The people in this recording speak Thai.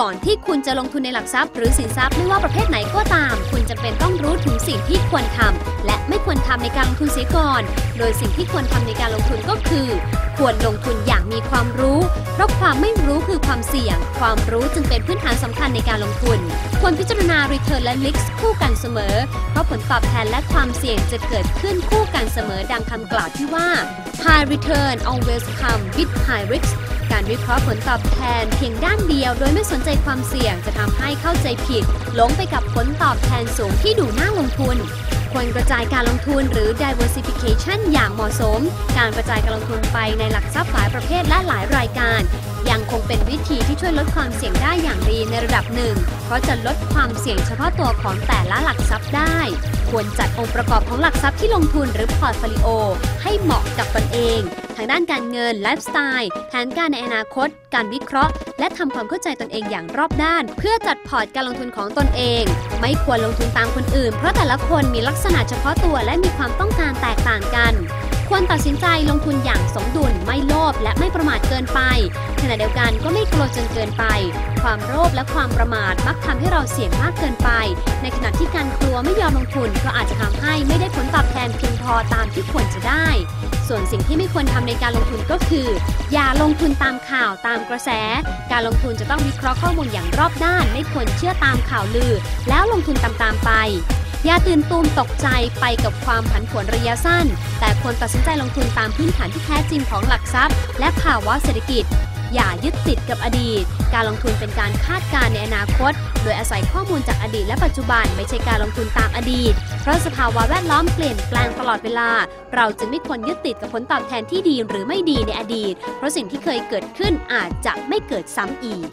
ก่อนที่คุณจะลงทุนในหลักทรัพย์หรือสินทรัพย์ไม่ว่าประเภทไหนก็ตาม คุณจำเป็นต้องรู้ถึงสิ่งที่ควรทำและไม่ควรทำในการลงทุนเสียก่อน โดยสิ่งที่ควรทำในการลงทุนก็คือ ควรลงทุนอย่างมีความรู้ เพราะความไม่รู้คือความเสี่ยง ความรู้จึงเป็นพื้นฐานสำคัญในการลงทุน ควรพิจารณา Return และ Risk คู่กันเสมอ เพราะผลตอบแทนและความเสี่ยงจะเกิดขึ้นคู่กันเสมอดังคำกล่าวที่ว่า High return always come with high risk การวิเคราะห์ผลตอบแทนเพียงด้านเดียวโดยไม่สนใจความเสี่ยงจะทำให้เข้าใจผิด หลงไปกับผลตอบแทนสูงที่ดูน่าลงทุนควรกระจายการลงทุนหรือ diversification อย่างเหมาะสม การกระจายการลงทุนไปในหลักทรัพย์หลายประเภทและหลายรายการ ยังคงเป็นวิธีที่ช่วยลดความเสี่ยงได้อย่างดีในระดับหนึ่ง เพราะจะลดความเสี่ยงเฉพาะตัวของแต่ละหลักทรัพย์ได้ ควรจัดองค์ประกอบของหลักทรัพย์ที่ลงทุนหรือพอร์ตโฟลิโอให้เหมาะกับตนเอง ทางด้านการเงินไลฟ์สไตล์แผนการในอนาคต การวิเคราะห์ และทำความเข้าใจตนเองอย่างรอบด้าน เพื่อจัดพอร์ตการลงทุนของตนเอง ไม่ควรลงทุนตามคนอื่น เพราะแต่ละคนมีลักษณะเฉพาะตัวและมีความต้องการแตกต่างกัน ควรตัดสินใจลงทุนอย่างสมดุลไม่โลภและไม่ประมาทเกินไปขณะเดียวกันก็ไม่กลัวจนเกินไป ความโลภและความประมาทมักทำให้เราเสี่ยงมากเกินไป ในขณะที่การ วไม่ยอมลงทุนก็อาจจะทำให้ไม่ได้ผลตอบแทนเพียงพอตามที่ควรจะได้ ส่วนสิ่งที่ไม่ควรทำในการลงทุนก็คือ อย่าลงทุนตามข่าวตามกระแส การลงทุนจะต้องวิเคราะห์ข้อมูลอย่างรอบด้าน ไม่ควรเชื่อตามข่าวลือ แล้วลงทุนตามๆไปอย่าตื่นตูมตกใจไปกับความผันผวนระยะสั้น แต่ควรตัดสินใจลงทุนตามพื้นฐานที่แท้จริงของหลักทรัพย์ และภาวะเศรษฐกิจ อย่ายึดติดกับอดีต การลงทุนเป็นการคาดการณ์ในอนาคต โดยอาศัยข้อมูลจากอดีตและปัจจุบันไม่ใช่การลงทุนตามอดีต เพราะสภาวะแวดล้อมเปลี่ยนแปลงตลอดเวลา เราจึงไม่ควรยึดติดกับผลตอบแทนที่ดีหรือไม่ดีในอดีต เพราะสิ่งที่เคยเกิดขึ้นอาจจะไม่เกิดซ้ำอีก